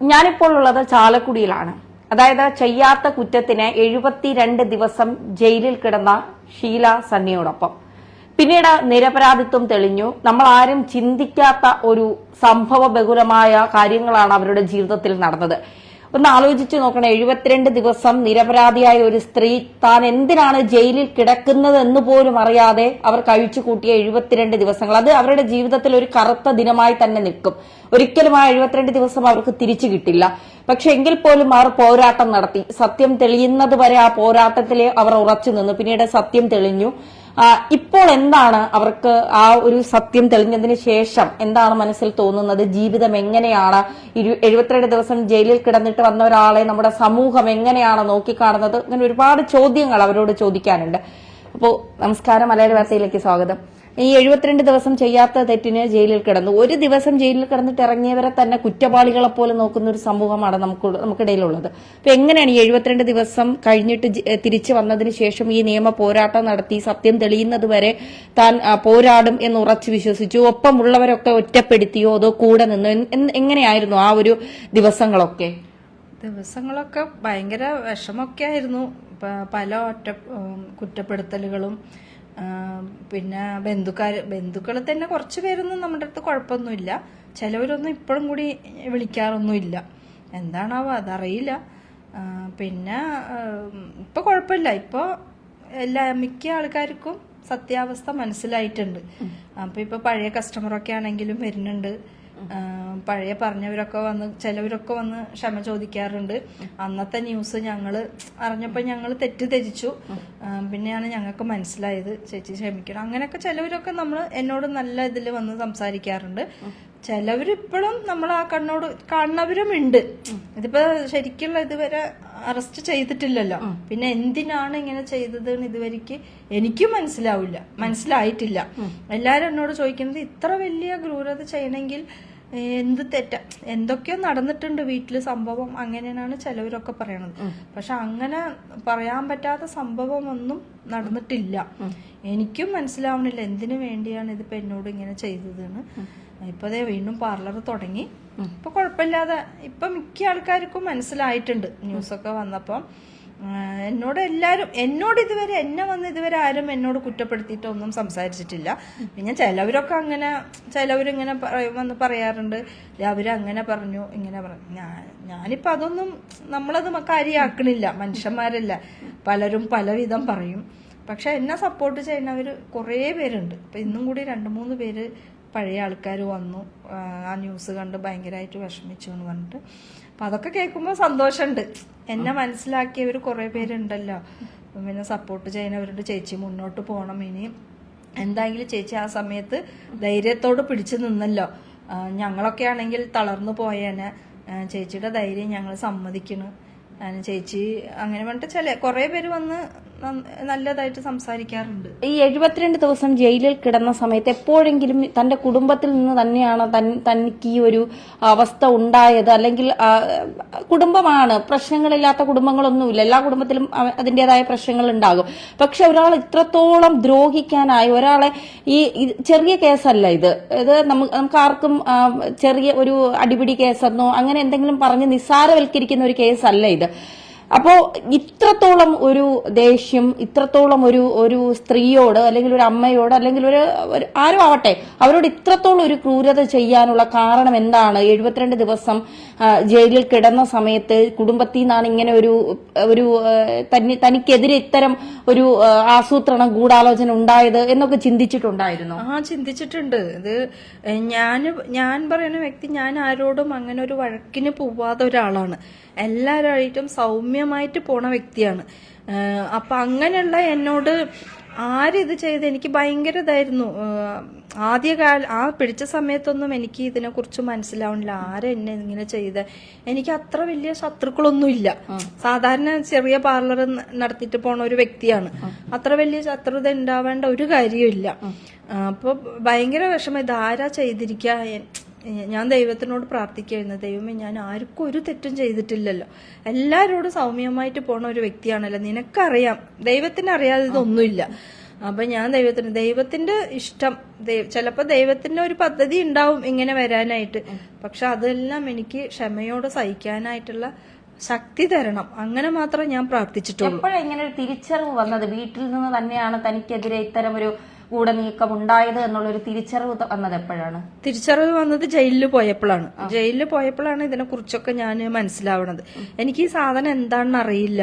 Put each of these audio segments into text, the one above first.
ഞാനിപ്പോൾ ഉള്ളത് ചാലക്കുടിയിലാണ്. അതായത് ചെയ്യാത്ത കുറ്റത്തിന് എഴുപത്തിരണ്ട് ദിവസം ജയിലിൽ കിടന്ന ഷീല സണ്ണിയോടൊപ്പം. പിന്നീട് നിരപരാധിത്വം തെളിഞ്ഞു. നമ്മൾ ആരും ചിന്തിക്കാത്ത ഒരു സംഭവ ബഹുലമായ കാര്യങ്ങളാണ് അവരുടെ ജീവിതത്തിൽ നടന്നത്. ഒന്ന് ആലോചിച്ചു നോക്കണം എഴുപത്തിരണ്ട് ദിവസം നിരപരാധിയായ ഒരു സ്ത്രീ താൻ എന്തിനാണ് ജയിലിൽ കിടക്കുന്നത് എന്ന് പോലും അറിയാതെ അവർ കഴിച്ചു കൂട്ടിയ എഴുപത്തിരണ്ട് ദിവസങ്ങൾ. അത് അവരുടെ ജീവിതത്തിൽ ഒരു കറുത്ത ദിനമായി തന്നെ നിൽക്കും. ഒരിക്കലും ആ എഴുപത്തിരണ്ട് ദിവസം അവർക്ക് തിരിച്ചു കിട്ടില്ല. പക്ഷെ എങ്കിൽ പോലും അവർ പോരാട്ടം നടത്തി. സത്യം തെളിയുന്നത് വരെ ആ പോരാട്ടത്തിലെ അവർ ഉറച്ചു നിന്നു. പിന്നീട് സത്യം തെളിഞ്ഞു. ഇപ്പോൾ എന്താണ് അവർക്ക് ആ ഒരു സത്യം തെളിഞ്ഞതിന് ശേഷം എന്താണ് മനസ്സിൽ തോന്നുന്നത്? ജീവിതം എങ്ങനെയാണ്? ഇരു- എഴുപത്തിരണ്ട് ദിവസം ജയിലിൽ കിടന്നിട്ട് വന്ന ഒരാളെ നമ്മുടെ സമൂഹം എങ്ങനെയാണ് നോക്കിക്കാണുന്നത്? അങ്ങനെ ഒരുപാട് ചോദ്യങ്ങൾ അവരോട് ചോദിക്കാനുണ്ട്. അപ്പോൾ നമസ്കാരം മലയാള വാർത്തയിലേക്ക് സ്വാഗതം. ഈ എഴുപത്തിരണ്ട് ദിവസം ചെയ്യാത്ത തെറ്റിന് ജയിലിൽ കിടന്നു. ഒരു ദിവസം ജയിലിൽ കിടന്നിട്ട് ഇറങ്ങിയവരെ തന്നെ കുറ്റവാളികളെ പോലെ നോക്കുന്ന ഒരു സമൂഹമാണ് നമുക്ക് നമുക്കിടയിലുള്ളത്. അപ്പൊ എങ്ങനെയാണ് ഈ എഴുപത്തിരണ്ട് ദിവസം കഴിഞ്ഞിട്ട് തിരിച്ചു വന്നതിന് ശേഷം ഈ നിയമ പോരാട്ടം നടത്തി സത്യം തെളിയുന്നത് വരെ താൻ പോരാടും എന്ന് ഉറച്ചു വിശ്വസിച്ചു? ഒപ്പമുള്ളവരൊക്കെ ഒറ്റപ്പെടുത്തിയോ അതോ കൂടെ നിന്നു? എങ്ങനെയായിരുന്നു ആ ഒരു ദിവസങ്ങളൊക്കെ? ദിവസങ്ങളൊക്കെ ഭയങ്കര വിഷമൊക്കെ ആയിരുന്നു. പല ഒറ്റ കുറ്റപ്പെടുത്തലുകളും പിന്നെ ബന്ധുക്കാർ ബന്ധുക്കൾ തന്നെ കുറച്ച് പേരൊന്നും നമ്മുടെ അടുത്ത് കുഴപ്പമൊന്നുമില്ല. ചിലവരൊന്നും ഇപ്പോഴും കൂടി വിളിക്കാറൊന്നുമില്ല. എന്താണാവോ അതറിയില്ല. പിന്നെ ഇപ്പോൾ ഇപ്പൊ കുഴപ്പമില്ല. ഇപ്പൊ എല്ലാ മിക്ക ആൾക്കാർക്കും സത്യാവസ്ഥ മനസ്സിലായിട്ടുണ്ട്. അപ്പോൾ ഇപ്പൊ പഴയ കസ്റ്റമറൊക്കെ ആണെങ്കിലും വരുന്നുണ്ട്. പഴയ പറഞ്ഞവരൊക്കെ വന്ന് ചിലവരൊക്കെ വന്ന് ക്ഷമ ചോദിക്കാറുണ്ട്. അന്നത്തെ ന്യൂസ് ഞങ്ങൾ അറിഞ്ഞപ്പോൾ ഞങ്ങൾ തെറ്റിദ്ധരിച്ചു പിന്നെയാണ് ഞങ്ങൾക്ക് മനസ്സിലായത്. ചേച്ചി ക്ഷമിക്കണം. അങ്ങനെയൊക്കെ ചിലവരൊക്കെ നമ്മൾ എന്നോട് നല്ല ഇതിൽ വന്ന് സംസാരിക്കാറുണ്ട്. ചിലവരിപ്പോഴും നമ്മൾ ആ കണ്ണോട് കാണുന്നവരും ഉണ്ട്. ഇതിപ്പോ ശരിക്കുള്ള ഇതുവരെ അറസ്റ്റ് ചെയ്തിട്ടില്ലല്ലോ. പിന്നെ എന്തിനാണ് ഇങ്ങനെ ചെയ്തത് എന്ന് ഇതുവരെക്ക് എനിക്കും മനസ്സിലാവില്ല. മനസ്സിലായിട്ടില്ല. എല്ലാരും എന്നോട് ചോദിക്കുന്നത് ഇത്ര വലിയ ക്രൂരത ചെയ്യണമെങ്കിൽ എന്ത് തെറ്റ? എന്തൊക്കെയോ നടന്നിട്ടുണ്ട് വീട്ടിൽ സംഭവം. അങ്ങനെയാണ് ചിലവരൊക്കെ പറയണത്. പക്ഷെ അങ്ങനെ പറയാൻ പറ്റാത്ത സംഭവമൊന്നും നടന്നിട്ടില്ല. എനിക്കും മനസ്സിലാവണില്ല. എന്തിനു വേണ്ടിയാണ് ഇതിപ്പോ എന്നോട് ഇങ്ങനെ ചെയ്തതെന്ന്. ഇപ്പൊ ദേ വീണ്ടും പാർലർ തുടങ്ങി. ഇപ്പൊ കുഴപ്പമില്ലാതെ ഇപ്പൊ മിക്ക ആൾക്കാർക്കും മനസ്സിലായിട്ടുണ്ട്. ന്യൂസൊക്കെ വന്നപ്പം. എന്നോട് എല്ലാരും എന്നോട് ഇതുവരെ എന്നെ വന്ന് ഇതുവരെ ആരും എന്നോട് കുറ്റപ്പെടുത്തിയിട്ടൊന്നും സംസാരിച്ചിട്ടില്ല. പിന്നെ ചിലവരൊക്കെ അങ്ങനെ ചിലവരിങ്ങനെ വന്ന് പറയാറുണ്ട്. അവർ അങ്ങനെ പറഞ്ഞു ഇങ്ങനെ പറഞ്ഞു ഞാൻ ഞാനിപ്പോ അതൊന്നും നമ്മളത് കാര്യമാക്കണില്ല മനുഷ്യന്മാരല്ല. പലരും പലവിധം പറയും. പക്ഷെ എന്നെ സപ്പോർട്ട് ചെയ്യുന്നവർ കുറേ പേരുണ്ട്. അപ്പൊ ഇന്നും കൂടി രണ്ട് മൂന്ന് പേര് പഴയ ആൾക്കാർ വന്നു. ആ ന്യൂസ് കണ്ട് ഭയങ്കരമായിട്ട് വിഷമിച്ചു എന്ന് പറഞ്ഞിട്ട്. അപ്പൊ അതൊക്കെ കേൾക്കുമ്പോൾ സന്തോഷമുണ്ട് എന്നെ മനസ്സിലാക്കിയവർ കുറേ പേരുണ്ടല്ലോ. പിന്നെ സപ്പോർട്ട് ചെയ്യുന്നവരുണ്ട്. ചേച്ചി മുന്നോട്ട് പോകണം ഇനി. എന്തായെങ്കിലും ചേച്ചി ആ സമയത്ത് ധൈര്യത്തോട് പിടിച്ചു നിന്നല്ലോ. ഞങ്ങളൊക്കെ ആണെങ്കിൽ തളർന്നു പോയേനെ. ചേച്ചിയുടെ ധൈര്യം ഞങ്ങൾ സമ്മതിക്കണു. ചേച്ചി അങ്ങനെ പറഞ്ഞിട്ട് ചില കുറേ പേര് വന്ന് നല്ലതായിട്ട് സംസാരിക്കാറുണ്ട്. ഈ എഴുപത്തിരണ്ട് ദിവസം ജയിലിൽ കിടന്ന സമയത്ത് എപ്പോഴെങ്കിലും തന്റെ കുടുംബത്തിൽ നിന്ന് തന്നെയാണ് തനിക്ക് ഈ ഒരു അവസ്ഥ ഉണ്ടായത്? അല്ലെങ്കിൽ കുടുംബമാണ്. പ്രശ്നങ്ങളില്ലാത്ത കുടുംബങ്ങളൊന്നുമില്ല. എല്ലാ കുടുംബത്തിലും അതിന്റേതായ പ്രശ്നങ്ങൾ ഉണ്ടാകും. പക്ഷെ ഒരാൾ ഇത്രത്തോളം ദ്രോഹിക്കാനായി ഒരാളെ ഈ ചെറിയ കേസല്ല ഇത്. ഇത് നമുക്ക് ആർക്കും ചെറിയ ഒരു അടിപിടി കേസെന്നോ അങ്ങനെ എന്തെങ്കിലും പറഞ്ഞ് നിസ്സാരവൽക്കരിക്കുന്ന ഒരു കേസല്ല ഇത്. അപ്പോ ഇത്രത്തോളം ഒരു ദേഷ്യം ഇത്രത്തോളം ഒരു ഒരു സ്ത്രീയോട് അല്ലെങ്കിൽ ഒരു അമ്മയോട് അല്ലെങ്കിൽ ഒരു ആരും ആവട്ടെ അവരോട് ഇത്രത്തോളം ഒരു ക്രൂരത ചെയ്യാനുള്ള കാരണം എന്താണ്? എഴുപത്തിരണ്ട് ദിവസം ജയിലിൽ കിടന്ന സമയത്ത് കുടുംബത്തിൽ നിന്നാണ് ഇങ്ങനെ ഒരു ഒരു തനിക്കെതിരെ ഇത്തരം ഒരു ആസൂത്രണം ഗൂഢാലോചന ഉണ്ടായത് എന്നൊക്കെ ചിന്തിച്ചിട്ടുണ്ടായിരുന്നു? ആ ചിന്തിച്ചിട്ടുണ്ട്. ഇത് ഞാൻ ഞാൻ പറയുന്ന വ്യക്തി ഞാൻ ആരോടും അങ്ങനെ ഒരു വഴക്കിന് പോവാത്ത ഒരാളാണ്. എല്ലാവരുമായിട്ടും സൗമ്യമായിട്ട് പോണ വ്യക്തിയാണ്. അപ്പൊ അങ്ങനെയുള്ള എന്നോട് ആരിത് ചെയ്ത് എനിക്ക് ഭയങ്കര ഇതായിരുന്നു ആദ്യ ആദ്യകാല ആ പിടിച്ച സമയത്തൊന്നും എനിക്ക് ഇതിനെക്കുറിച്ച് മനസ്സിലാവണില്ല. ആരെന്നെ എന്നെ ഇങ്ങനെ ചെയ്ത്? എനിക്ക് അത്ര വലിയ ശത്രുക്കളൊന്നുമില്ല. സാധാരണ ചെറിയ പാർലർ നടത്തിയിട്ട് പോണ ഒരു വ്യക്തിയാണ്. അത്ര വലിയ ശത്രുത ഉണ്ടാവേണ്ട ഒരു കാര്യമില്ല അപ്പൊ ഭയങ്കര വിഷമം. ഇത് ആരാ ചെയ്തിരിക്കുക ഞാൻ ദൈവത്തിനോട് പ്രാർത്ഥിക്കുകയായിരുന്നു. ദൈവമേ ഞാൻ ആർക്കും ഒരു തെറ്റും ചെയ്തിട്ടില്ലല്ലോ. എല്ലാവരോടും സൗമ്യമായിട്ട് പോണ ഒരു വ്യക്തിയാണല്ലോ. നിനക്കറിയാം. ദൈവത്തിന് അറിയാതെ ഇതൊന്നുമില്ല അപ്പൊ ഞാൻ ദൈവത്തിന് ദൈവത്തിന്റെ ഇഷ്ടം ദൈ- ചിലപ്പോ ദൈവത്തിന്റെ ഒരു പദ്ധതി ഉണ്ടാവും ഇങ്ങനെ വരാനായിട്ട്. പക്ഷെ അതെല്ലാം എനിക്ക് ക്ഷമയോടെ സഹിക്കാനായിട്ടുള്ള ശക്തി തരണം. അങ്ങനെ മാത്രം ഞാൻ പ്രാർത്ഥിച്ചിട്ടുള്ളൂ. എപ്പോഴാണ് ഇങ്ങനെ ഒരു തിരിച്ചറിവ് വന്നത്? വീട്ടിൽ നിന്ന് തന്നെയാണ് തനിക്കെതിരെ ഇത്തരം ഒരു ഗൂഢനീക്കം ഉണ്ടായത് എന്നുള്ളൊരു തിരിച്ചറിവ് വന്നത് എപ്പോഴാണ്? തിരിച്ചറിവ് വന്നത് ജയിലിൽ പോയപ്പോഴാണ്. ജയിലിൽ പോയപ്പോഴാണ് ഇതിനെ കുറിച്ചൊക്കെ ഞാൻ മനസ്സിലാവണത് എനിക്ക് ഈ സാധനം എന്താണെന്ന് അറിയില്ല.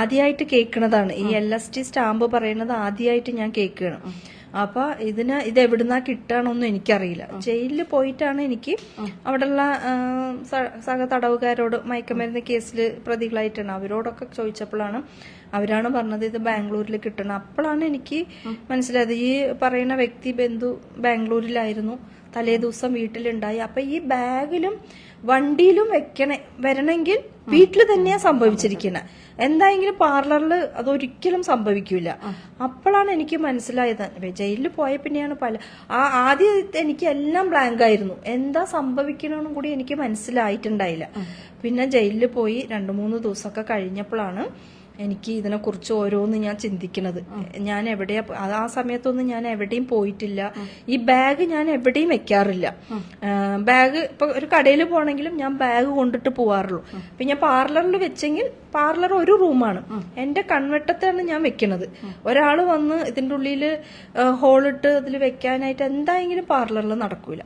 ആദ്യമായിട്ട് കേൾക്കണതാണ് ഈ എൽ എസ് ടി സ്റ്റാമ്പ് പറയുന്നത് ആദ്യമായിട്ട് ഞാൻ കേൾക്കുകയാണ് അപ്പൊ ഇതിന് ഇത് എവിടുന്നാ കിട്ടണമെന്നും എനിക്കറിയില്ല. ജയിലിൽ പോയിട്ടാണ് എനിക്ക് അവിടെയുള്ള സഹ തടവുകാരോട് മയക്കമരുന്ന് കേസിൽ പ്രതികളായിട്ടാണ്. അവരോടൊക്കെ ചോദിച്ചപ്പോഴാണ് അവരാണ് പറഞ്ഞത് ഇത് ബാംഗ്ലൂരിൽ കിട്ടണം. അപ്പോഴാണ് എനിക്ക് മനസ്സിലായത്. ഈ പറയുന്ന വ്യക്തി ബന്ധു ബാംഗ്ലൂരിലായിരുന്നു. തലേ ദിവസം വീട്ടിലുണ്ടായി. അപ്പൊ ഈ ബാഗിലും വണ്ടിയിലും വെക്കണേ വരണമെങ്കിൽ വീട്ടിൽ തന്നെയാ സംഭവിച്ചിരിക്കുന്നത് എന്തായെങ്കിലും പാർലറിൽ അതൊരിക്കലും സംഭവിക്കില്ല അപ്പോഴാണ് എനിക്ക് മനസ്സിലായത്. ജയിലിൽ പോയ പിന്നെയാണ് പല ആ ആദ്യം എനിക്ക് എല്ലാം ബ്ലാങ്ക് ആയിരുന്നു. എന്താ സംഭവിക്കണമെന്നും കൂടി എനിക്ക് മനസ്സിലായിട്ടുണ്ടായില്ല. പിന്നെ ജയിലിൽ പോയി രണ്ടു മൂന്ന് ദിവസമൊക്കെ കഴിഞ്ഞപ്പോഴാണ് എനിക്ക് ഇതിനെക്കുറിച്ച് ഓരോന്ന് ഞാൻ ചിന്തിക്കുന്നത്. ഞാൻ എവിടെയാ ആ സമയത്തൊന്നും ഞാൻ എവിടെയും പോയിട്ടില്ല. ഈ ബാഗ് ഞാൻ എവിടെയും വെക്കാറില്ല. ബാഗ് ഇപ്പൊ ഒരു കടയിൽ പോകണമെങ്കിലും ഞാൻ ബാഗ് കൊണ്ടിട്ട് പോവാറുള്ളൂ. പിന്നെ ഞാൻ പാർലറിൽ വെച്ചെങ്കിൽ പാർലർ ഒരു റൂമാണ്. എന്റെ കൺവെട്ടത്താണ് ഞാൻ വെക്കുന്നത് ഒരാൾ വന്ന് ഇതിന്റെ ഉള്ളിൽ ഹോളിട്ട് അതിൽ വെക്കാനായിട്ട് എന്തായെങ്കിലും പാർലറിൽ നടക്കൂല.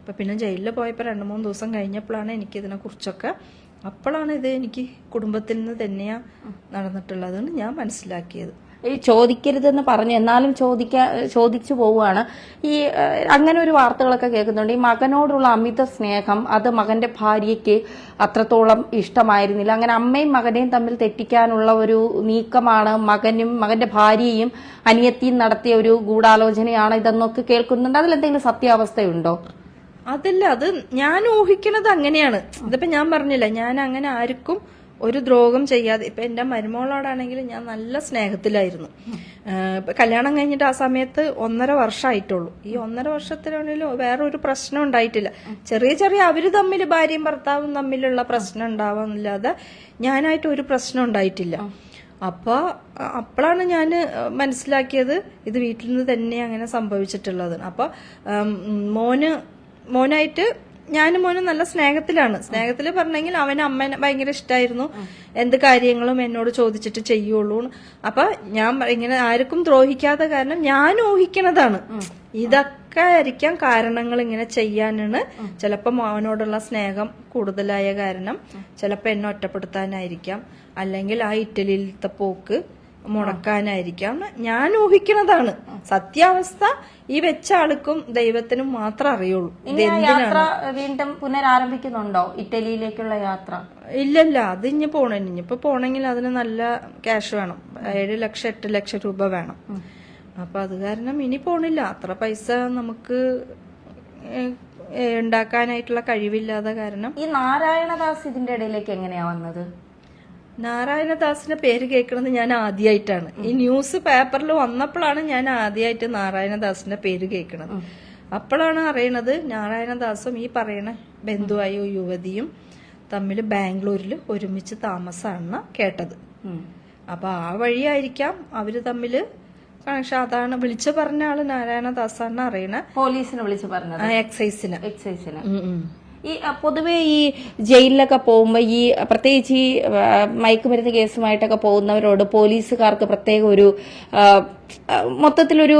അപ്പൊ പിന്നെ ജയിലിൽ പോയപ്പോൾ രണ്ട് മൂന്ന് ദിവസം കഴിഞ്ഞപ്പോഴാണ് എനിക്ക് ഇതിനെ കുറിച്ചൊക്കെ അപ്പോഴാണ് ഇത് എനിക്ക് കുടുംബത്തിൽ നിന്ന് തന്നെയാ നടന്നിട്ടുള്ളതെന്ന് ഞാൻ മനസ്സിലാക്കിയത്. ഈ ചോദിക്കരുതെന്ന് പറഞ്ഞു എന്നാലും ചോദിക്കാ ചോദിച്ചു പോവുകയാണ്. ഈ അങ്ങനെ ഒരു വാർത്തകളൊക്കെ കേൾക്കുന്നുണ്ട്. ഈ മകനോടുള്ള അമിത സ്നേഹം അത് മകന്റെ ഭാര്യയ്ക്ക് അത്രത്തോളം ഇഷ്ടമായിരുന്നില്ല. അങ്ങനെ അമ്മയും മകനെയും തമ്മിൽ തെറ്റിക്കാനുള്ള ഒരു നീക്കമാണ് മകനും മകന്റെ ഭാര്യയും അനിയത്തിയും നടത്തിയ ഒരു ഗൂഢാലോചനയാണ് ഇതെന്നൊക്കെ കേൾക്കുന്നുണ്ട്. അതിലെന്തെങ്കിലും സത്യാവസ്ഥയുണ്ടോ? അതല്ല അത് ഞാൻ ഊഹിക്കണത് അങ്ങനെയാണ്. ഇതിപ്പോ ഞാൻ പറഞ്ഞില്ല ഞാൻ അങ്ങനെ ആർക്കും ഒരു ദ്രോഹം ചെയ്യാതെ ഇപ്പൊ എന്റെ മരുമോളോടാണെങ്കിൽ ഞാൻ നല്ല സ്നേഹത്തിലായിരുന്നു. കല്യാണം കഴിഞ്ഞിട്ട് ആ സമയത്ത് ഒന്നര വർഷമായിട്ടുള്ളൂ ഈ ഒന്നര വർഷത്തിലാണെങ്കിലും വേറെ ഒരു പ്രശ്നം ഉണ്ടായിട്ടില്ല. ചെറിയ ചെറിയ അവർ തമ്മിൽ ഭാര്യയും ഭർത്താവും തമ്മിലുള്ള പ്രശ്നം ഉണ്ടാവാന്നില്ലാതെ ഞാനായിട്ട് ഒരു പ്രശ്നം ഉണ്ടായിട്ടില്ല. അപ്പൊ അപ്പോഴാണ് ഞാൻ മനസ്സിലാക്കിയത് ഇത് വീട്ടിൽ നിന്ന് തന്നെ അങ്ങനെ സംഭവിച്ചിട്ടുള്ളത് അപ്പൊ ഉം, മോന് മോനായിട്ട് ഞാനും മോനും നല്ല സ്നേഹത്തിലാണ്. സ്നേഹത്തിൽ പറഞ്ഞെങ്കിൽ അവന് അമ്മനെ ഭയങ്കര ഇഷ്ടമായിരുന്നു എന്ത് കാര്യങ്ങളും എന്നോട് ചോദിച്ചിട്ട് ചെയ്യുള്ളൂ അപ്പൊ ഞാൻ ഇങ്ങനെ ആർക്കും ദ്രോഹിക്കാത്ത കാരണം ഞാൻ ഊഹിക്കണതാണ്. ഇതൊക്കെ ആയിരിക്കാം കാരണങ്ങൾ ഇങ്ങനെ ചെയ്യാനാണ്. ചിലപ്പോൾ മോനോടുള്ള സ്നേഹം കൂടുതലായ കാരണം. ചിലപ്പോൾ എന്നെ ഒറ്റപ്പെടുത്താനായിരിക്കാം. അല്ലെങ്കിൽ ആ ഇറ്റലിയിലത്തെ പോക്ക് മുടക്കാനായിരിക്കാം ഞാൻ ഊഹിക്കുന്നതാണ്. സത്യാവസ്ഥ ഈ വെച്ച ആൾക്കും ദൈവത്തിനും മാത്രം അറിയുള്ളൂ. യാത്ര വീണ്ടും പുനരാരംഭിക്കുന്നുണ്ടോ? ഇറ്റലിയിലേക്കുള്ള യാത്ര? ഇല്ലല്ല അത് ഇനി പോണേ. ഇനിയിപ്പോ പോണെങ്കിൽ അതിന് നല്ല ക്യാഷ് വേണം. ഏഴ് ലക്ഷം എട്ട് ലക്ഷം രൂപ വേണം. അപ്പൊ അത് കാരണം ഇനി പോണില്ല. അത്ര പൈസ നമുക്ക് ഉണ്ടാക്കാനായിട്ടുള്ള കഴിവില്ലാതെ കാരണം ഈ നാരായണദാസ് ഇതിന്റെ ഇടയിലേക്ക് എങ്ങനെയാ വന്നത്? നാരായണദാസിന്റെ പേര് കേൾക്കുന്നത് ഞാൻ ആദ്യമായിട്ടാണ് ഈ ന്യൂസ് പേപ്പറിൽ വന്നപ്പോഴാണ് ഞാൻ ആദ്യമായിട്ട് നാരായണദാസിന്റെ പേര് കേൾക്കുന്നത് അപ്പോഴാണ് അറിയണത് നാരായണദാസും ഈ പറയണ ബന്ധുവായ യുവതിയും തമ്മിൽ ബാംഗ്ലൂരിൽ ഒരുമിച്ച് താമസമാണ് കേട്ടത്. അപ്പൊ ആ വഴിയായിരിക്കാം അവർ തമ്മിൽ കണക്ഷൻ അതാണ് വിളിച്ചു പറഞ്ഞ ആൾ നാരായണദാസാണ് അറിയണ. പോലീസിനെ വിളിച്ചു പറഞ്ഞത്. എക്സൈസിന് എക്സൈസിന്. ഈ പൊതുവെ ഈ ജയിലിലൊക്കെ പോകുമ്പോൾ ഈ പ്രത്യേകിച്ച് ഈ മയക്കുമരുന്ന് കേസുമായിട്ടൊക്കെ പോകുന്നവരോട് പോലീസുകാർക്ക് പ്രത്യേക ഒരു മൊത്തത്തിലൊരു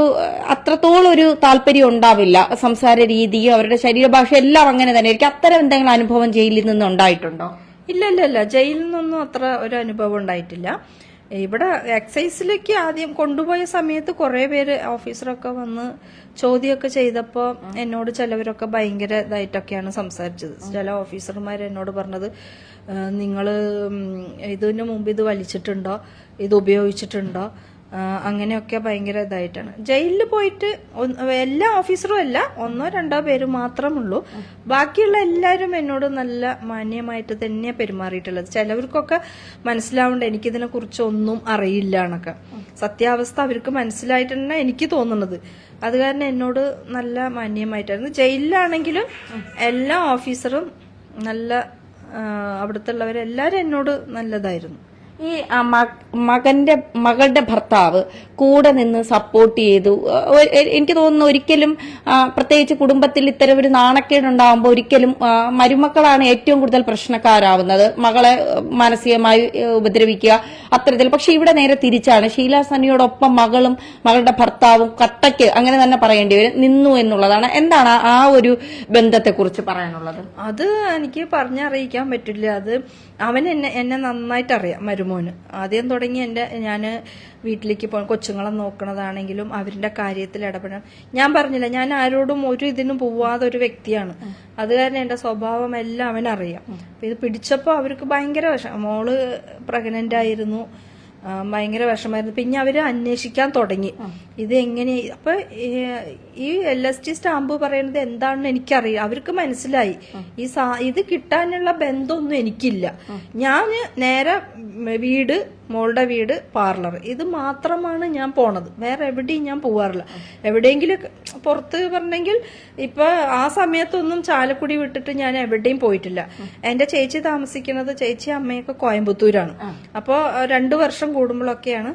അത്രത്തോളം ഒരു താല്പര്യം ഉണ്ടാവില്ല. സംസാര രീതിയും അവരുടെ ശരീരഭാഷ എല്ലാം അങ്ങനെ തന്നെ ആയിരിക്കും. അത്തരം എന്തെങ്കിലും അനുഭവം ജയിലിൽ നിന്ന് ഉണ്ടായിട്ടുണ്ടോ? ഇല്ല ഇല്ല ഇല്ല. ജയിലിൽ നിന്നൊന്നും അത്ര ഒരു അനുഭവം ഉണ്ടായിട്ടില്ല. ഇവിടെ എക്സൈസിലേക്ക് ആദ്യം കൊണ്ടുപോയ സമയത്ത് കുറെ പേര് ഓഫീസറൊക്കെ വന്ന് ചോദ്യമൊക്കെ ചെയ്തപ്പോൾ എന്നോട് ചിലവരൊക്കെ ഭയങ്കര ഇതായിട്ടൊക്കെയാണ് സംസാരിച്ചത്. ചില ഓഫീസർമാർ എന്നോട് പറഞ്ഞത് നിങ്ങൾ ഇതിനു മുമ്പ് ഇത് വലിച്ചിട്ടുണ്ടോ? ഇത് ഉപയോഗിച്ചിട്ടുണ്ടോ? അങ്ങനെയൊക്കെ ഭയങ്കര ഇതായിട്ടാണ്. ജയിലിൽ പോയിട്ട് എല്ലാ ഓഫീസറും അല്ല ഒന്നോ രണ്ടോ പേര് മാത്രമുള്ളൂ. ബാക്കിയുള്ള എല്ലാവരും എന്നോട് നല്ല മാന്യമായിട്ട് തന്നെ പെരുമാറിയിട്ടുള്ളത്. ചിലവർക്കൊക്കെ മനസ്സിലാവേണ്ട എനിക്കിതിനെ കുറിച്ച് ഒന്നും അറിയില്ല എന്നൊക്കെ. സത്യാവസ്ഥ അവർക്ക് മനസ്സിലായിട്ടാണ് എനിക്ക് തോന്നുന്നത്. അത് കാരണം എന്നോട് നല്ല മാന്യമായിട്ടായിരുന്നു. ജയിലിലാണെങ്കിലും എല്ലാ ഓഫീസറും നല്ല അവിടുത്തെ ഉള്ളവരെല്ലാവരും എന്നോട് നല്ലതായിരുന്നു. ഈ മകന്റെ മകളുടെ ഭർത്താവ് കൂടെ നിന്ന് സപ്പോർട്ട് ചെയ്തു. എനിക്ക് തോന്നുന്നു ഒരിക്കലും പ്രത്യേകിച്ച് കുടുംബത്തിൽ ഇത്തരം ഒരു നാണക്കേടുണ്ടാകുമ്പോൾ ഒരിക്കലും മരുമക്കളാണ് ഏറ്റവും കൂടുതൽ പ്രശ്നക്കാരാവുന്നത്. മകളെ മാനസികമായി ഉപദ്രവിക്കുക അത്തരത്തിൽ. പക്ഷെ ഇവിടെ നേരെ തിരിച്ചാണ്. ഷീല സനിയോടൊപ്പം മകളും മകളുടെ ഭർത്താവും കട്ടയ്ക്ക് അങ്ങനെ തന്നെ പറയേണ്ടി വരും. നിന്നു എന്നുള്ളതാണ്. എന്താണ് ആ ഒരു ബന്ധത്തെക്കുറിച്ച് പറയാനുള്ളത്? അത് എനിക്ക് പറഞ്ഞറിയിക്കാൻ പറ്റില്ല. അത് അവൻ എന്നെ എന്നെ നന്നായിട്ട് അറിയാം മരുമോന് ആദ്യം തുടങ്ങി എന്റെ ഞാൻ വീട്ടിലേക്ക് പോ കൊച്ചുങ്ങളെ നോക്കണതാണെങ്കിലും അവരുടെ കാര്യത്തിൽ ഇടപെടണം. ഞാൻ പറഞ്ഞില്ല ഞാൻ ആരോടും ഒരു ഇതിനും പോവാതെ ഒരു വ്യക്തിയാണ്. അത് കാരണം എന്റെ സ്വഭാവം എല്ലാം അവനറിയാം. അപ്പം ഇത് പിടിച്ചപ്പോൾ അവർക്ക് ഭയങ്കര വിഷം മോൾ പ്രഗ്നന്റ് ആയിരുന്നു. ഭയങ്കര വിഷമായിരുന്നു. പിന്നെ അവർ അന്വേഷിക്കാൻ തുടങ്ങി. ഇത് എങ്ങനെ അപ്പൊ ഈ എൽ എസ് ടി സ്റ്റാമ്പ് പറയുന്നത് എന്താണെന്ന് എനിക്കറിയാം അവർക്ക് മനസ്സിലായി. ഈ ഇത് കിട്ടാനുള്ള ബന്ധമൊന്നും എനിക്കില്ല. ഞാൻ നേരെ വീട് മോളുടെ വീട് പാർലർ. ഇത് മാത്രമാണ് ഞാൻ പോണത്. വേറെ എവിടെയും ഞാൻ പോവാറില്ല. എവിടെയെങ്കിലും പുറത്ത് പറഞ്ഞെങ്കിൽ ഇപ്പൊ ആ സമയത്തൊന്നും ചാലക്കുടി വിട്ടിട്ട് ഞാൻ എവിടെയും പോയിട്ടില്ല. എന്റെ ചേച്ചി താമസിക്കുന്നത് ചേച്ചി അമ്മയൊക്കെ കോയമ്പത്തൂരാണ്. അപ്പോ രണ്ടു വർഷം കൂടുമ്പോഴൊക്കെയാണ്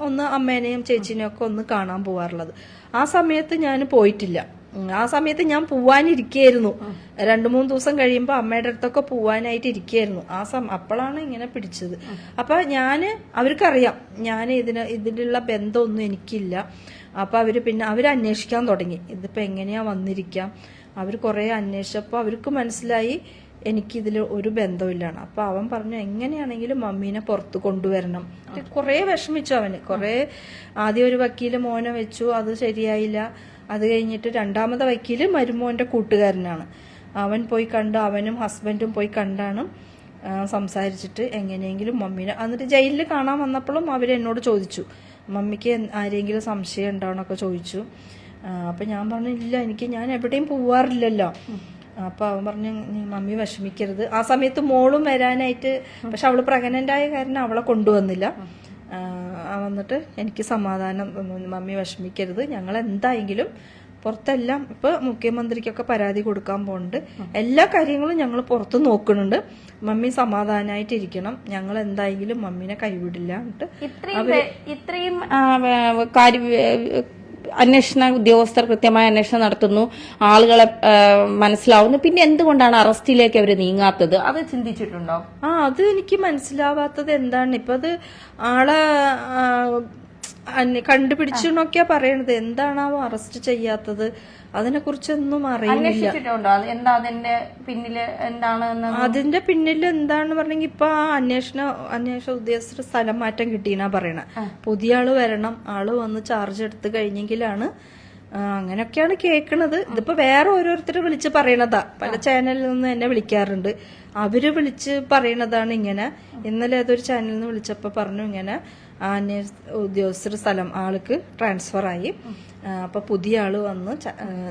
ഒന്ന് അമ്മേനെയും ചേച്ചിനെയും ഒക്കെ ഒന്ന് കാണാൻ പോവാറുള്ളത്. ആ സമയത്ത് ഞാൻ പോയിട്ടില്ല. ആ സമയത്ത് ഞാൻ പോവാനിരിക്കുകയായിരുന്നു രണ്ടു മൂന്ന് ദിവസം കഴിയുമ്പോൾ അമ്മയുടെ അടുത്തൊക്കെ പോവാനായിട്ട് ഇരിക്കുകയായിരുന്നു ആ സം അപ്പോഴാണ് ഇങ്ങനെ പിടിച്ചത്. അപ്പൊ ഞാൻ അവർക്കറിയാം. ഞാൻ ഇതിന് ഇതിലുള്ള ബന്ധമൊന്നും എനിക്കില്ല. അപ്പൊ അവർ പിന്നെ അവർ അന്വേഷിക്കാൻ തുടങ്ങി. ഇതിപ്പോ എങ്ങനെയാ വന്നിരിക്കാം? അവർ കുറെ അന്വേഷിച്ചപ്പോൾ അവർക്ക് മനസ്സിലായി എനിക്കിതിൽ ഒരു ബന്ധമില്ലാണ് അപ്പൊ അവൻ പറഞ്ഞു എങ്ങനെയാണെങ്കിലും മമ്മീനെ പുറത്ത് കൊണ്ടുവരണം. കുറെ വിഷമിച്ചു അവന്. കുറേ ആദ്യം ഒരു വക്കീൽ മോനെ വെച്ചു അത് ശരിയായില്ല. അത് കഴിഞ്ഞിട്ട് രണ്ടാമത്തെ വക്കീൽ മരുമോന്റെ കൂട്ടുകാരനാണ്. അവൻ പോയി കണ്ട് അവനും ഹസ്ബൻഡും പോയി കണ്ടാണ് സംസാരിച്ചിട്ട് എങ്ങനെയെങ്കിലും മമ്മീനെ എന്നിട്ട് ജയിലിൽ കാണാൻ വന്നപ്പോഴും അവർ എന്നോട് ചോദിച്ചു. മമ്മിക്ക് ആരെങ്കിലും സംശയം ഉണ്ടാവണമൊക്കെ ചോദിച്ചു. അപ്പം ഞാൻ പറഞ്ഞു ഇല്ല എനിക്ക് ഞാൻ എവിടെയും പോവാറില്ലല്ലോ. അപ്പോൾ അവൻ പറഞ്ഞു നീ മമ്മി വിഷമിക്കരുത്. ആ സമയത്ത് മോളും വരാനായിട്ട് പക്ഷെ അവൾ പ്രഗ്നന്റായ കാരണം അവളെ കൊണ്ടുവന്നില്ല. വന്നിട്ട് എനിക്ക് സമാധാനം മമ്മി വിഷമിക്കരുത്. ഞങ്ങൾ എന്തായെങ്കിലും പുറത്തെല്ലാം ഇപ്പൊ മുഖ്യമന്ത്രിക്കൊക്കെ പരാതി കൊടുക്കാൻ പോകുന്നുണ്ട് എല്ലാ കാര്യങ്ങളും ഞങ്ങൾ പുറത്ത് നോക്കുന്നുണ്ട്. മമ്മി സമാധാനമായിട്ടിരിക്കണം ഞങ്ങൾ എന്തായെങ്കിലും മമ്മീനെ കൈവിടില്ല എന്നിട്ട് ഇത്രയും അന്വേഷണ ഉദ്യോഗസ്ഥർ കൃത്യമായ അന്വേഷണം നടത്തുന്നു. ആളുകളെ മനസ്സിലാവുന്നു. പിന്നെ എന്തുകൊണ്ടാണ് അറസ്റ്റിലേക്ക് അവർ നീങ്ങാത്തത്? അത് ചിന്തിച്ചിട്ടുണ്ടോ? ആ അത് എനിക്ക് മനസ്സിലാവാത്തത് എന്താണ്? ഇപ്പൊ അത് ആളെ ആ, നോക്കിയാ പറയണത്. എന്താണാവോ അറസ്റ്റ് ചെയ്യാത്തത്? അതിനെ കുറിച്ചൊന്നും അറിയില്ല അതിന്റെ പിന്നിൽ എന്താണെന്ന് അതിന്റെ പിന്നിൽ എന്താന്ന് പറഞ്ഞെങ്കിൽ ഇപ്പൊ ആ അന്വേഷണ അന്വേഷണ ഉദ്യോഗസ്ഥർ സ്ഥലം മാറ്റം കിട്ടിയെന്നാ പറയണ. പുതിയ ആൾ വരണം. ആൾ വന്ന് ചാർജ് എടുത്ത് കഴിഞ്ഞെങ്കിലാണ് അങ്ങനെയൊക്കെയാണ് കേൾക്കണത് ഇതിപ്പോ വേറെ ഓരോരുത്തർ വിളിച്ച് പറയണതാ. പല ചാനലിൽ നിന്ന് എന്നെ വിളിക്കാറുണ്ട്. അവർ വിളിച്ച് പറയണതാണ് ഇങ്ങനെ. ഇന്നലെ ഏതൊരു ചാനലിൽ നിന്ന് വിളിച്ചപ്പോ പറഞ്ഞു ഇങ്ങനെ അന്വേഷ ഉദ്യോഗസ്ഥർ സ്ഥലം ആൾക്ക് ട്രാൻസ്ഫർ ആയി. ആ, അപ്പൊ പുതിയ ആൾ വന്ന്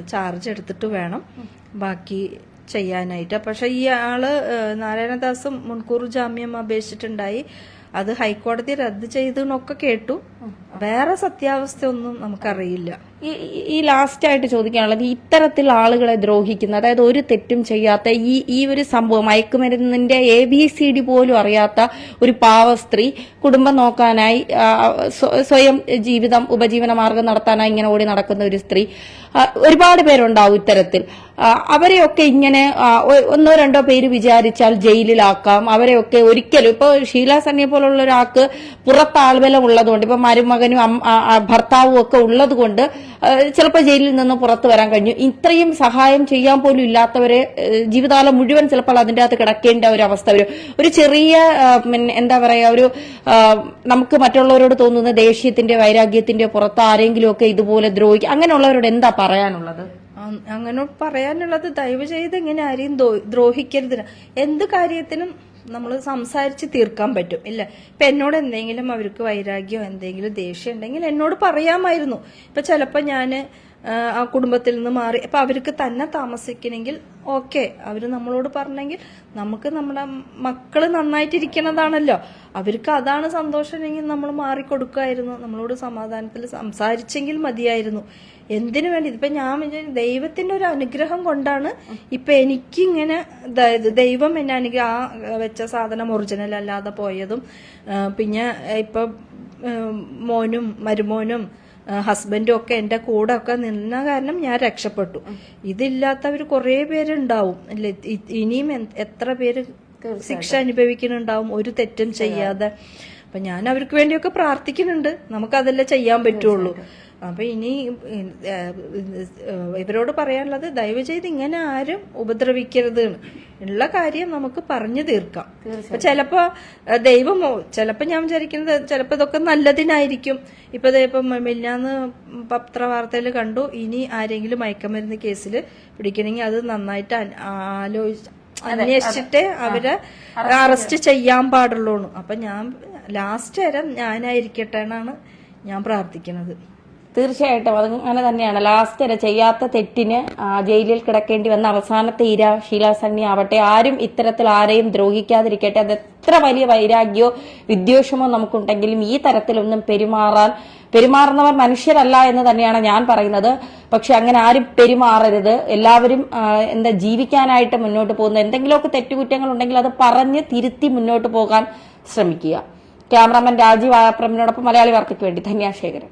ചാർജ് എടുത്തിട്ട് വേണം ബാക്കി ചെയ്യാനായിട്ട്. പക്ഷെ ഈ ആൾ നാരായണദാസും നാരായണദാസ് മുൻകൂർ ജാമ്യം അപേക്ഷിച്ചിട്ടുണ്ടായി. അത് ഹൈക്കോടതി റദ്ദ് ചെയ്തെന്നൊക്കെ കേട്ടു. വേറെ സത്യാവസ്ഥയൊന്നും നമുക്കറിയില്ല. ഈ- ഈ- ഈ ലാസ്റ്റ് ആയിട്ട് ചോദിക്കാനുള്ളത് ഇത്തരത്തിൽ ആളുകളെ ദ്രോഹിക്കുന്ന അതായത് ഒരു തെറ്റും ചെയ്യാത്ത ഈ ഈ ഒരു സംഭവം മയക്കുമരുന്നിന്റെ എ ബി സി ഡി പോലും അറിയാത്ത ഒരു പാവ സ്ത്രീ കുടുംബം നോക്കാനായി സ്വയം ജീവിതം ഉപജീവന മാർഗം നടത്താനായി ഇങ്ങനെ ഓടി നടക്കുന്ന ഒരു സ്ത്രീ. ഒരുപാട് പേരുണ്ടാവും ഇത്തരത്തിൽ. അവരെയൊക്കെ ഇങ്ങനെ ഒന്നോ രണ്ടോ പേര് വിചാരിച്ചാൽ ജയിലിലാക്കാം. അവരെയൊക്കെ ഒരിക്കലും ഇപ്പൊ ഷീല സണ്ണിയെ പോലുള്ള ഒരാൾക്ക് പുറത്ത് ആൾബലം ഉള്ളതുകൊണ്ട് ഇപ്പൊ മരുമകനും ഭർത്താവും ഒക്കെ ഉള്ളത് കൊണ്ട് ചിലപ്പോൾ ജയിലിൽ നിന്ന് പുറത്തു വരാൻ കഴിഞ്ഞു. ഇത്രയും സഹായം ചെയ്യാൻ പോലും ഇല്ലാത്തവരെ ജീവിതകാലം മുഴുവൻ ചിലപ്പോൾ അതിന്റെ അകത്ത് കിടക്കേണ്ട ഒരു അവസ്ഥ വരും. ഒരു ചെറിയ എന്താ പറയുക ഒരു നമുക്ക് മറ്റുള്ളവരോട് തോന്നുന്ന ദേഷ്യത്തിന്റെ വൈരാഗ്യത്തിന്റെ പുറത്ത് ആരെങ്കിലുമൊക്കെ ഇതുപോലെ ദ്രോഹിക്കും അങ്ങനെയുള്ളവരോട് എന്താ പറയാനുള്ളത്? അങ്ങനെ പറയാനുള്ളത് ദയവ് ചെയ്ത് ഇങ്ങനെ ആരെയും ദ്രോ- ദ്രോഹിക്കരുത്. എന്ത് കാര്യത്തിനും നമ്മൾ സംസാരിച്ച് തീർക്കാൻ പറ്റും. ഇല്ല. ഇപ്പൊ എന്നോട് എന്തെങ്കിലും അവർക്ക് വൈരാഗ്യം എന്തെങ്കിലും ദേഷ്യം ഉണ്ടെങ്കിൽ എന്നോട് പറയാമായിരുന്നു. ഇപ്പൊ ചിലപ്പോ ഞാൻ ആ, കുടുംബത്തിൽ നിന്ന് മാറി. അപ്പൊ അവർക്ക് തന്നെ താമസിക്കണമെങ്കിൽ ഓക്കെ. അവർ നമ്മളോട് പറഞ്ഞെങ്കിൽ നമുക്ക് നമ്മുടെ മക്കൾ നന്നായിട്ടിരിക്കണതാണല്ലോ അവർക്ക് അതാണ് സന്തോഷമെങ്കിൽ നമ്മൾ മാറിക്കൊടുക്കുമായിരുന്നു. നമ്മളോട് സമാധാനത്തിൽ സംസാരിച്ചെങ്കിൽ മതിയായിരുന്നു. എന്തിനു വേണ്ടി? ഇതിപ്പോ ഞാൻ ദൈവത്തിന്റെ ഒരു അനുഗ്രഹം കൊണ്ടാണ് ഇപ്പൊ എനിക്കിങ്ങനെ ദൈവം എന്നെ അനുഗ്രഹം ആ വെച്ച സാധനം ഒറിജിനൽ അല്ലാതെ പോയതും. പിന്നെ ഇപ്പൊ മോനും മരുമോനും ഹസ്ബൻഡും ഒക്കെ എന്റെ കൂടെ ഒക്കെ നിന്ന കാരണം ഞാൻ രക്ഷപ്പെട്ടു. ഇതില്ലാത്തവർ കുറേ പേരുണ്ടാവും. അല്ലെ ഇനിയും എത്ര പേര് ശിക്ഷ അനുഭവിക്കുന്നുണ്ടാവും ഒരു തെറ്റും ചെയ്യാതെ. അപ്പൊ ഞാൻ അവർക്ക് വേണ്ടിയൊക്കെ പ്രാർത്ഥിക്കുന്നുണ്ട്. നമുക്കതല്ലേ ചെയ്യാൻ പറ്റുള്ളൂ. അപ്പൊ ഇനി ഇവരോട് പറയാനുള്ളത് ദയവ് ചെയ്ത് ഇങ്ങനെ ആരും ഉപദ്രവിക്കരുത് ഉള്ള കാര്യം നമുക്ക് പറഞ്ഞു തീർക്കാം. അപ്പൊ ചിലപ്പോ ദൈവമോ ചിലപ്പോ ഞാൻ വിചാരിക്കുന്നത് ചിലപ്പോ ഇതൊക്കെ നല്ലതിനായിരിക്കും. ഇപ്പൊ ഇപ്പം മില്ലാന്ന് പത്രവാർത്തയിൽ കണ്ടു ഇനി ആരെങ്കിലും മയക്കമരുന്ന് കേസിൽ പിടിക്കണമെങ്കിൽ അത് നന്നായിട്ട് ആലോചിച്ച് അന്വേഷിച്ചിട്ടേ അവരെ അറസ്റ്റ് ചെയ്യാൻ പാടുള്ളൂ അപ്പൊ ഞാൻ ലാസ്റ്റ് വരെ ഞാനായിരിക്കട്ടെ എന്നാണ് ഞാൻ പ്രാർത്ഥിക്കുന്നത്. തീർച്ചയായിട്ടും അത് അങ്ങനെ തന്നെയാണ്. ലാസ്റ്റ് വരെ ചെയ്യാത്ത തെറ്റിന് ജയിലിൽ കിടക്കേണ്ടി വന്ന അവസാനത്തെ ഇര ശീലാസന്നി സണ്ണി ആവട്ടെ. ആരും ഇത്തരത്തിൽ ആരെയും ദ്രോഹിക്കാതിരിക്കട്ടെ. അത് എത്ര വലിയ വൈരാഗ്യമോ വിദ്വേഷമോ നമുക്കുണ്ടെങ്കിലും ഈ തരത്തിലൊന്നും പെരുമാറാൻ പെരുമാറുന്നവർ മനുഷ്യരല്ല എന്ന് തന്നെയാണ് ഞാൻ പറയുന്നത്. പക്ഷെ അങ്ങനെ ആരും പെരുമാറരുത്. എല്ലാവരും എന്താ ജീവിക്കാനായിട്ട് മുന്നോട്ട് പോകുന്ന. എന്തെങ്കിലുമൊക്കെ തെറ്റുകുറ്റങ്ങൾ ഉണ്ടെങ്കിൽ അത് പറഞ്ഞ് തിരുത്തി മുന്നോട്ട് പോകാൻ ശ്രമിക്കുക. ക്യാമറാമാൻ രാജീവ് ആപ്രമിനോടൊപ്പം മലയാളി വാർത്തയ്ക്ക് വേണ്ടി ധന്യാശേഖരൻ.